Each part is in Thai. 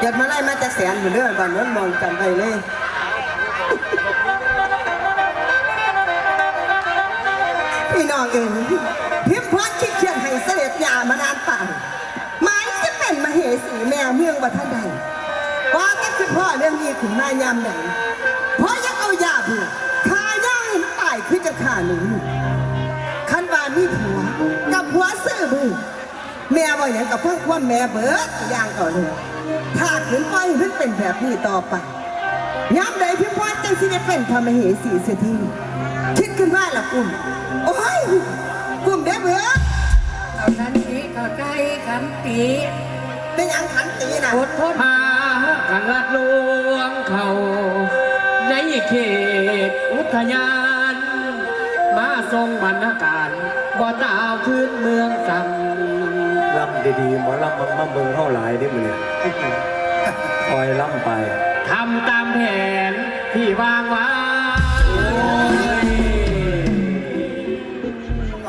หยัดมาไล่มาจะแสนอยู่เรื่องบ้านนั้นมองจำไปเลยพี่น้องเองพิมพ์พอดคิดเชียงให้เสด็จยามานานป่านหมายจะเป็นมเหสีแมวเมืองวัฒนใดว่าก็คือพ่อเรื่องนี้ขึ้นมายามไหนเพราะยังเอายาเบื่อขาย่าให้มันตายคือจะฆ่าหนูคันวามีผัวกับผัวซื้อมือแม่ว่าอย่างกับเพิ่งควาแม่เบิดอย่างก่อนเลย ถ้าขืนปล่อยให้มันเป็นแบบนี้ต่อไปย้ำใดพิมพ์ว่าจังสิได้เป็นพระมเหสีเสียทีคิดขึ้นว่าละกุ่มโอ้ยกุ่มได้เบิดเอาขันตีเข้าใจขันตีเป็นหยังขันตีนะอดทนพากันลัดลวงเขาในเขตอุทยาน มาทรงบรรณาการบ่ตาวขึ้นเมืองสั่ง ลำดีๆหมอลำมันมาเบิ่งเท่าหลายได้มือเนี่ย คอยลำไป ทำตามแผนที่วางไว้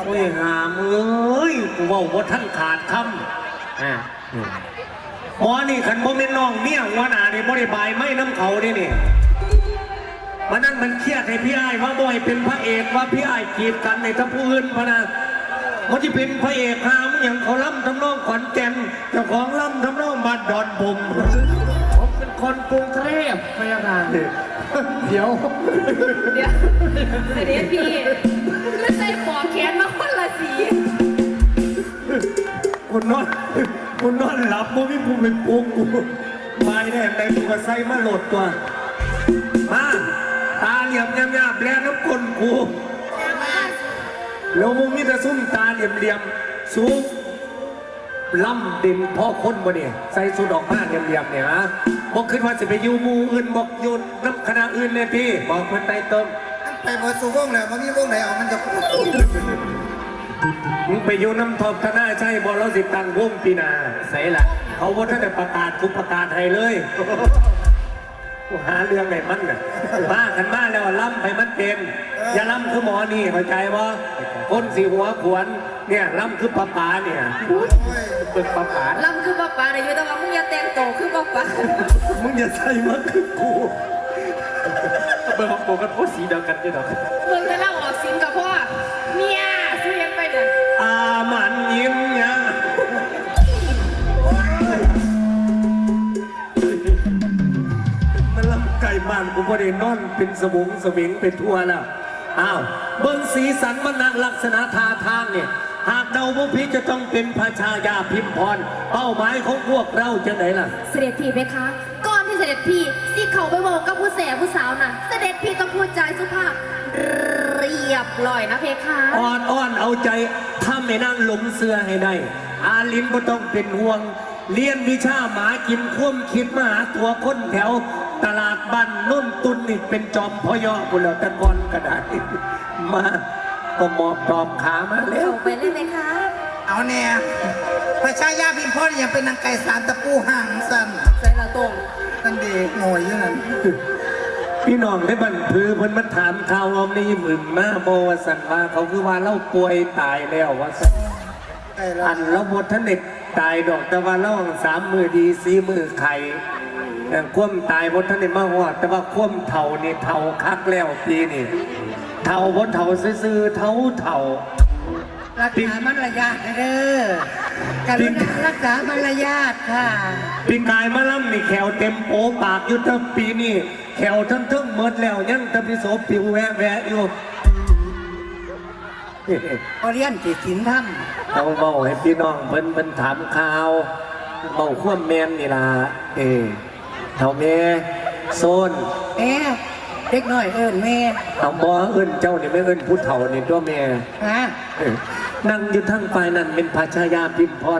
โอ้ยหามเอ้ยกูเว่าว่าท่านขาดคอะำหมอนี่ขันบ่แม่นน้องเมียหัวหน้านี่บ่ได้บายไม่น้ำเขาเด้นี่มันนั่นมันเครียดให้พี่อ้ายว่าบ่ให้เป็นพระเอกว่าพี่อ้ายกีดกันในทัพผู้อื่นพะนะมันจะเป็นพระเอกหามอย่างเขาล่ำทำนองขอนแก่นเจ้าของล่ำทำนองบ้านดอนผมผมเป็น คนกรุงเทพพยาบาลเดี๋ยว เดี๋ยวเดี๋ยวพี่ไม่ใช่ปอกแขนมาคนละสีคุณนอนคุณนอนหลับบ่มีผู้เป็นปลุกกูมาแน่แต่กูก็ใส่มาโหลดตัวมาตาเหลี่ยมยำๆแล้วน้ำกลนกูแล้วมึงมีแต่ซุ่มตาเหลี่ยมๆสูงล่ำเด่นพ่อคนบ่เนี่ยใส่สุดออกมาเหลี่ยมๆเนี่ยฮะ บอกขึ้นว่าจะไปอยู่หมู่อื่นบอกอยู่น้ำคณะอื่นเลยพี่ บอกเพื่อนไต่เติมไปหมดสู่วงแล้วมันมีวงไหนเอามันจะมึงไปอยู่น้ำทอบคณะใช่บอเราสิตังวงปีหนาใส่ละเขาว่าท่านได้ประกาศกูประกาศให้เลยกูหาเรื่องไหนมันน่ะมากันมาแล้วล่ำไปมันเป็นอย่าล่ำคือหมอนี่เข้าใจว่าคนสีหัวขวน เนี่ยล่ำคือปลาปลาเนี่ยเป็นประผาลำคือป้าป๋าเนี่ยอยู่แต่ว่ามึงอย่าแต่งโตวคือป้าป๋ามึงอย่าใส่มาคือกูเบอร์ของโปกันโอ้สีเดียวกันจีดอกมึงจะเล่าออกสินกับพ่อเนี่ยซื้อยังไปเด้ออามันยิ้มเนี่ยมันลำไก่บ้านกูบ่ได้นอนเป็นสมุงสวิงเป็นทั่วแล้ว อ้าว เบิ่งสีสันมันนักลักษณะท่าทางเนี่ยหาก เดาว่าพี่จะต้องเป็นพระชายาพิมพร เป้าหมายของพวกเราจะไหนล่ะ เสด็จพี่ไหมคะ ก่อนที่เสด็จพี่ที่เขาไปบอกกับผู้แสผู้สาวน่ะ เสด็จพี่ต้องพูดจาสุภาพ เรียบร้อยนะเพคะอ่อนอ้อนเอาใจถ้าไม่นั่งหลมเสื้อให้ได้ อาลินก็ต้องเป็นห่วง เรียนวิชาหมากินคว่มคิดมาหาตัวคนแถว ตลาดบ้านนุ่นตุนนี่เป็นจอมพอยอบุญแล้วแตะกอนกระดาษ มา ก็หมอบตอบขามาแล้วเอาไปเลยไหมคะเอาแน่พระชายาพิมพ์พ่อนี่ยังเป็นนางไก่สารตะปูห่างสั่นใส่ละตรงนั่นเด็กโง่อยอยู่นั่นพี่น้องได้บันพือเพิ่นมาถามข่าวว่ามีมึงมาบวสันว่าเขาคือว่าเล่าป่วยตายแล้วว่าสันไก่ละอันเราบทท่านเด็กตายดอกแต่ว่าเราสามมือดีสี่มือไข่แต่คว่ำตายบทท่านเด็กมาหอดแต่ว่าคว่ำเท่านี่เท่าคักแล้วปีนี่ เท่าบทเท่าซื่อๆเท่าเท่า รักษามารยาทเด้อการุณารักษามารยาทค่ะ ปีกายมาล่ำนี่แขวเต็มโปปากอยู่ทั้งปีนี่แขวทั้งทั้งเมิดแล้วยังตะพิโสปิวแวะแวะอยู่พอเรียนติดสินธรรมเอาเบาให้พี่น้องเพิ่นเพิ่นถามข่าวเบาคว่ำแมนนี่ล่ะเออเท่าแม่โซนเอ๊ะ เด็กน้อยเอิ้นแม่เอาบ่เอิ้นเจ้านี่ไม่เอิ้นผู้เฒ่านี่ตัวแม่ ฮะเออนั่งอยู่ทั้งฝ่ายนั้นเป็นพระชายาพิมพร